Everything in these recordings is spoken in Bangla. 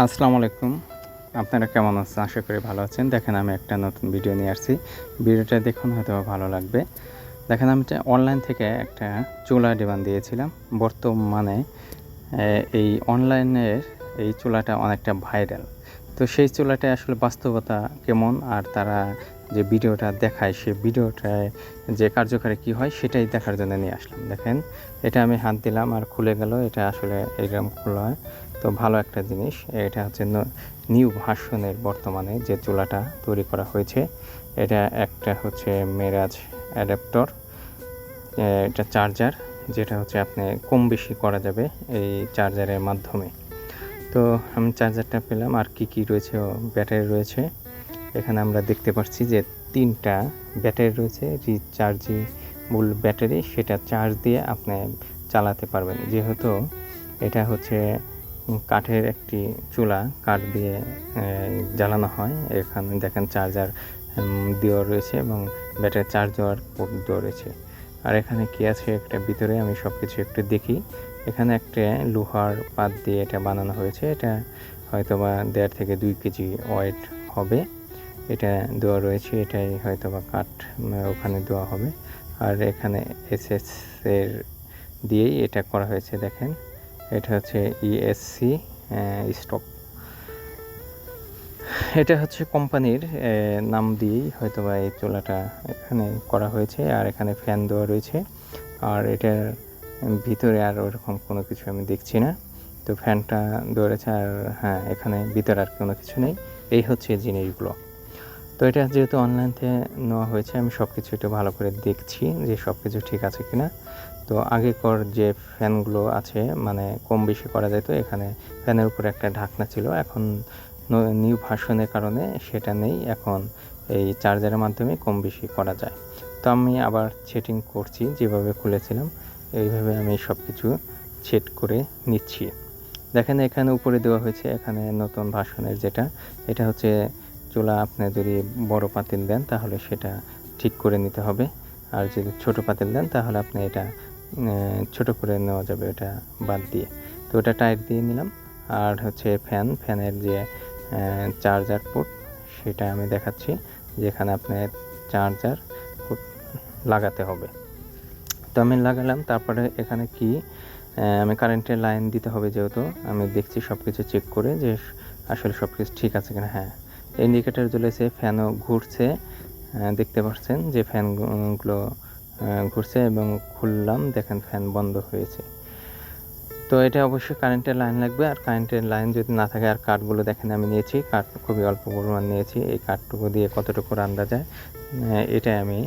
আসসালামু আলাইকুম। আপনারা কেমন আছেন? আশা করি ভালো আছেন। দেখেন, আমি একটা নতুন ভিডিও নিয়ে আসছি। ভিডিওটা দেখুন হয়তো ভালো লাগবে। দেখেন, আমি অনলাইন থেকে একটা চুলা ডিমান্ড দিয়েছিলাম। বর্তমানে এই অনলাইনের এই চুলাটা অনেকটা ভাইরাল। তো সেই চুলাটা আসলে বাস্তবতা কেমন? আর তারা যে ভিডিওটা দেখায়, সেই ভিডিওটায় যে কার্যকারী কী হয়, সেটাই দেখার জন্য নিয়ে আসলাম। দেখেন, এটা আমি হাত দিলাম আর খুলে গেল। এটা আসলে এরকম খোলা। হয় তো ভালো একটা জিনিস, এটা হচ্ছে নিউ ভার্সনের বর্তমানে যে চুলাটা তৈরি করা হয়েছে, এটা একটা হচ্ছে মেরাজ অ্যাডাপ্টর এটা চার্জার, যেটা হচ্ছে আপনি কম বেশি করা যাবে এই চার্জারের মাধ্যমে। তো আমি চার্জারটা পেলাম, আর কি কি রয়েছে ব্যাটারি রয়েছে। এখানে আমরা দেখতে পাচ্ছি যে তিনটা ব্যাটারি রয়েছে রিচার্জেবল ব্যাটারি, সেটা চার্জ দিয়ে আপনি চালাতে পারবেন। যেহেতু এটা হচ্ছে কাঠের একটি চুলা, কাঠ দিয়ে জ্বালানো হয়। এখানে দেখেন চার্জার দেওয়া রয়েছে এবং ব্যাটারি চার্জ দেওয়ার পোর্ট দেওয়া রয়েছে। আর এখানে কি আছে একটা ভিতরে আমি সব কিছু একটু দেখি। এখানে একটা লোহার পাত দিয়ে এটা বানানো হয়েছে। এটা হয়তো বা দেড় থেকে দুই কেজি ওয়েট হবে। এটা দেওয়া রয়েছে, এটাই হয়তো বা কাঠ ওখানে দেওয়া হবে। আর এখানে এসএস এর দিয়েই এটা করা হয়েছে, দেখেন। এটা হচ্ছে E ইএসসি স্টক এটা হচ্ছে কোম্পানির নাম দিয়েই হয়তো বা এই চুলাটা এখানে করা হয়েছে, আর এখানে ফ্যান দেওয়া রয়েছে। আর এটার ভিতরে আর ওরকম কোনো কিছু আমি দেখছি না। তো ফ্যানটা দেওয়া রয়েছে, আর হ্যাঁ এখানে ভিতরে আর কোনো কিছু নেই। এই হচ্ছে জিনিসগুলো। তো এটা যেহেতু অনলাইন থেকে নেওয়া হয়েছে, আমি সব কিছু একটু ভালো করে দেখছি যে সব কিছু ঠিক আছে কিনা। তো আগেকার যে ফ্যানগুলো আছে মানে কম বেশি করা যেত, এখানে ফ্যানের উপরে একটা ঢাকনা ছিল। এখন নিউ ভার্সনের কারণে সেটা নেই, এখন এই চার্জারের মাধ্যমে কম বেশি করা যায়। তো আমি আবার সেটিং করছি, যেভাবে খুলেছিলাম, এইভাবে আমি সব কিছু সেট করে নিচ্ছি। দেখেন এখানে উপরে দেওয়া হয়েছে, এখানে নতুন ভার্সনের যেটা, এটা হচ্ছে চুলা আপনি যদি বড় পাতিল দেন, তাহলে সেটা ঠিক করে নিতে হবে। আর যদি ছোট পাতিল দেন, তাহলে আপনি এটা ছোট করে নেওয়া যাবে ওটা বাদ দিয়ে। তো ওটা টাইট দিয়ে নিলাম। আর হচ্ছে ফ্যান, ফ্যানের যে চার্জার পোর্ট সেটা আমি দেখাচ্ছি। যেখানে আপনার চার্জার লাগাতে হবে। তো আমি লাগালাম, তারপরে এখানে কি আমি কারেন্টের লাইন দিতে হবে যেহেতু। আমি দেখছি সব কিছু চেক করে যে আসলে সব কিছু ঠিক আছে কিনা। হ্যাঁ ইন্ডিকেটার জ্বলেছে ফ্যানও ঘুরছে। দেখতে পাচ্ছেন যে ফ্যানগুলো ঘুরছে এবং খুললাম, দেখেন ফ্যান বন্ধ হয়েছে। তো এটা অবশ্যই কারেন্টের লাইন লাগবে, আর কারেন্টের লাইন যদি না থাকে, আর কাঠগুলো দেখেন আমি নিয়েছি কাঠ খুবই অল্প পরিমাণ নিয়েছি, এই কাঠটুকু দিয়ে কতটুকু রান্না যায় এটাই আমি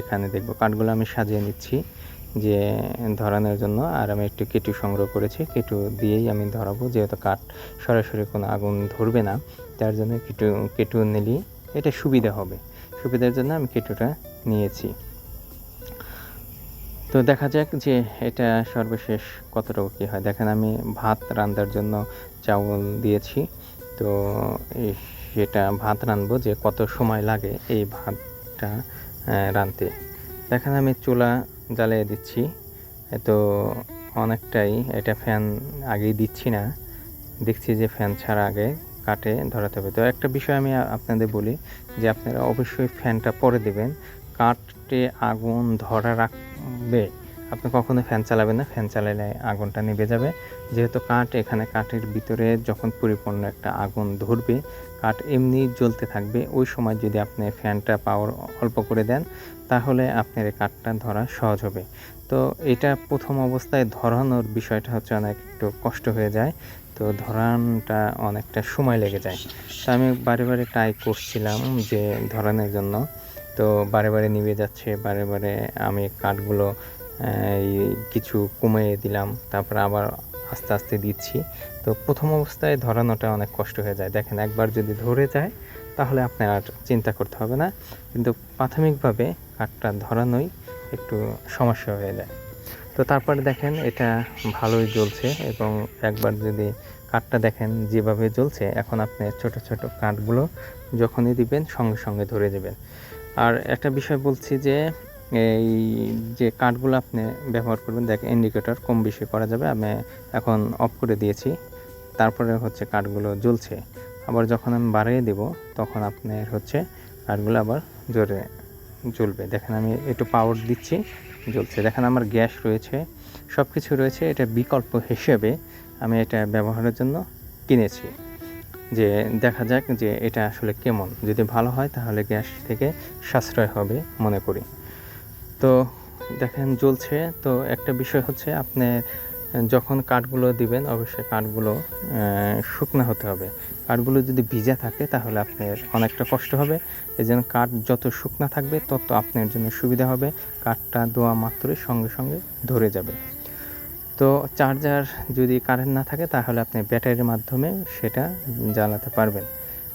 এখানে দেখব। কাঠগুলো আমি সাজিয়ে নিচ্ছি যে ধরানোর জন্য, আর আমি একটু কেটু সংগ্রহ করেছি, কেটু দিয়েই আমি ধরাবো, যেহেতু কাঠ সরাসরি কোনো আগুন ধরবে না তার জন্য কেটু কেটু নিলি এটা সুবিধা হবে। সুবিধার জন্য আমি কেটুটা নিয়েছি। তো দেখা যাক যে এটা সর্বশেষ কতটুকু কী হয়। দেখেন আমি ভাত রান্নার জন্য চাউল দিয়েছি। তো সেটা ভাত রাঁধবো যে কত সময় লাগে এই ভাতটা রাঁধতে দেখেন আমি চুলা জ্বালিয়ে দিচ্ছি। তো অনেকটাই এটা ফ্যান আগেই দিচ্ছি না। দেখছি যে ফ্যান ছাড়া আগে কাটে, ধরাতে হবে। তো একটা বিষয় আমি আপনাদের বলি যে আপনারা অবশ্যই ফ্যানটা পরে দেবেন। কাঠে আগুন ধরা রাখবে। আপনি কখনো ফ্যান চালাবেন না, ফ্যান চালালে আগুনটা নিভে যাবে। যেহেতু কাঠ, এখানে কাঠের ভিতরে যখন পরিপূর্ণ একটা আগুন ধরবে, কাঠ এমনি জ্বলতে থাকবে। ওই সময় যদি আপনি ফ্যানটা পাওয়ার অল্প করে দেন, তাহলে আপনার এই কাঠটা ধরা সহজ হবে। তো এটা প্রথম অবস্থায় ধরানোর বিষয়টা হচ্ছে অনেক একটু কষ্ট হয়ে যায়। তো ধরানটা অনেকটা সময় লেগে যায়। তো আমি বারে বারে ট্রাই করছিলাম যে ধরানোর জন্য। তো বারে বারে নিভে যাচ্ছে, বারে বারে আমি কাঠগুলো কিছু কমিয়ে দিলাম, তারপর আবার আস্তে আস্তে দিচ্ছি। তো প্রথম অবস্থায় ধরানোটা অনেক কষ্ট হয়ে যায়। দেখেন, একবার যদি ধরে যায়, তাহলে আপনার আর চিন্তা করতে হবে না। কিন্তু প্রাথমিকভাবে কাঠটা ধরানোই একটু সমস্যা হয়ে যায়। তো তারপরে দেখেন, এটা ভালোই জ্বলছে এবং একবার যদি কাঠটা দেখেন যেভাবে জ্বলছে, এখন আপনি ছোট ছোট কাঠগুলো যখনই দিবেন, সঙ্গে সঙ্গে ধরে দেবেন আর একটা বিষয় বলছি যে, এই যে কাঠগুলো আপনি ব্যবহার করবেন, দেখ ইন্ডিকেটর কম বেশি করা যাবে, আমি এখন অফ করে দিয়েছি। তারপরে হচ্ছে কাঠগুলো জ্বলছে। আবার যখন আমি বাড়িয়ে দেব, তখন আপনার হচ্ছে কাঠগুলো আবার জোরে জ্বলবে। দেখেন আমি একটু পাওয়ার দিচ্ছি, জ্বলছে। দেখেন আমার গ্যাস রয়েছে সব কিছু রয়েছে। এটা বিকল্প হিসেবে আমি এটা ব্যবহারের জন্য কিনেছি। যে দেখা যাক যে এটা আসলে কেমন। যদি ভালো হয় তাহলে গ্যাস থেকে সাশ্রয় হবে মনে করি। তো দেখেন জ্বলছে। তো একটা বিষয় হচ্ছে আপনি যখন কাঠগুলো দিবেন অবশ্যই কাঠগুলো শুকনো হতে হবে। কাঠগুলো যদি ভিজা থাকে তাহলে আপনার অনেকটা কষ্ট হবে। এই জন্য কাঠ যত শুকনো থাকবে তত আপনার জন্য সুবিধা হবে। কাঠটা দেওয়া মাত্রই সঙ্গে সঙ্গে ধরে যাবে। তো চার্জার যদি কারেন্ট না থাকে, তাহলে আপনি ব্যাটারির মাধ্যমে সেটা জ্বালাতে পারবেন।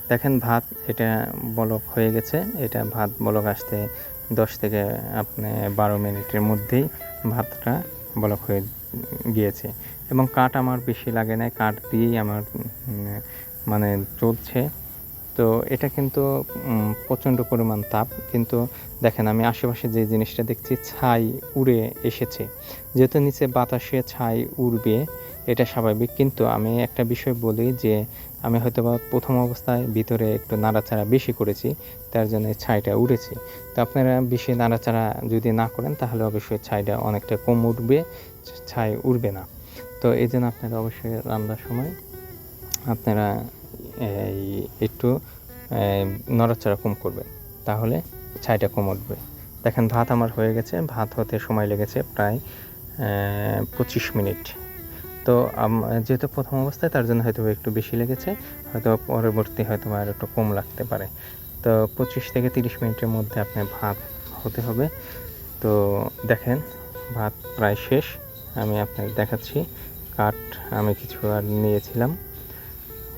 দেখেন ভাত এটা বলক হয়ে গেছে। এটা ভাত বলক আসতে দশ থেকে আপনি বারো মিনিটের মধ্যেই ভাতটা বলক হয়ে গিয়েছে। এবং কাঠ আমার বেশি লাগে না কাঠ দিয়েই আমার মানে চলছে। তো এটা কিন্তু প্রচণ্ড পরিমাণ তাপ। কিন্তু দেখেন, আমি আশেপাশে যে জিনিসটা দেখছি, ছাই উড়ে এসেছে। যেহেতু নিচে বাতাসে ছাই উড়বে, এটা স্বাভাবিক। কিন্তু আমি একটা বিষয় বলি যে, আমি হয়তো বা প্রথম অবস্থায় ভিতরে একটু নাড়াচাড়া বেশি করেছি, তার জন্য ছাইটা উড়েছে। তো আপনারা বেশি নাড়াচাড়া যদি না করেন, তাহলে অবশ্যই ছাইটা অনেকটা কম উঠবে ছাই উড়বে না। তো এই জন্য আপনারা অবশ্যই রান্নার সময় আপনারা একটু নড়াচড়া কম করবেন তাহলে ছাইটা কম উঠবে। দেখেন, ভাত আমার হয়ে গেছে। ভাত হতে সময় লেগেছে প্রায় পঁচিশ মিনিট। তো যেহেতু প্রথম অবস্থায়, তার জন্য হয়তো একটু বেশি লেগেছে। হয়তো পরবর্তী হয়তো আর একটু কম লাগতে পারে। তো পঁচিশ থেকে তিরিশ মিনিটের মধ্যে আপনার ভাত হতে হবে। তো দেখেন, ভাত প্রায় শেষ। আমি আপনাকে দেখাচ্ছি কাঠ আমি কিছু আর নিয়েছিলাম।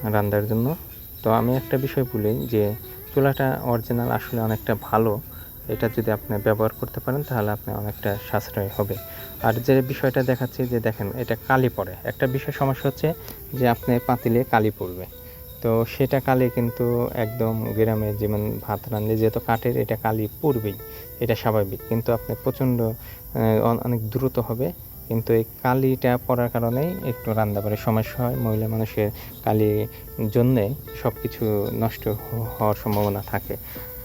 রান্নার জন্য। তো আমি একটা বিষয় বলি যে, চুলাটা অরিজিনাল আসলে অনেকটা ভালো। এটা যদি আপনি ব্যবহার করতে পারেন, তাহলে আপনি অনেকটা সাশ্রয় হবে। আর যে বিষয়টা দেখাচ্ছি যে দেখেন, এটা কালি পড়ে। একটা বিষয় সমস্যা হচ্ছে যে, আপনি পাতিলে কালি পড়বে। তো সেটা কালি কিন্তু একদম গ্রামে যেমন ভাত রাঁধলে যেহেতু কাঠের, এটা কালি পড়বেই। এটা স্বাভাবিক। কিন্তু আপনি প্রচণ্ড অনেক দ্রুত হবে। কিন্তু এই কালিটা পড়ার কারণেই একটু রান্না রান্নাবাড়ির সমস্যা হয়, মহিলা মানুষের কালির জন্যে সব কিছু নষ্ট হওয়ার সম্ভাবনা থাকে।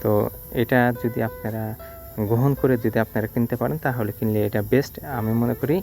তো এটা যদি আপনারা গ্রহণ করে যদি আপনারা কিনতে পারেন, তাহলে কিনলে এটা বেস্ট আমি মনে করি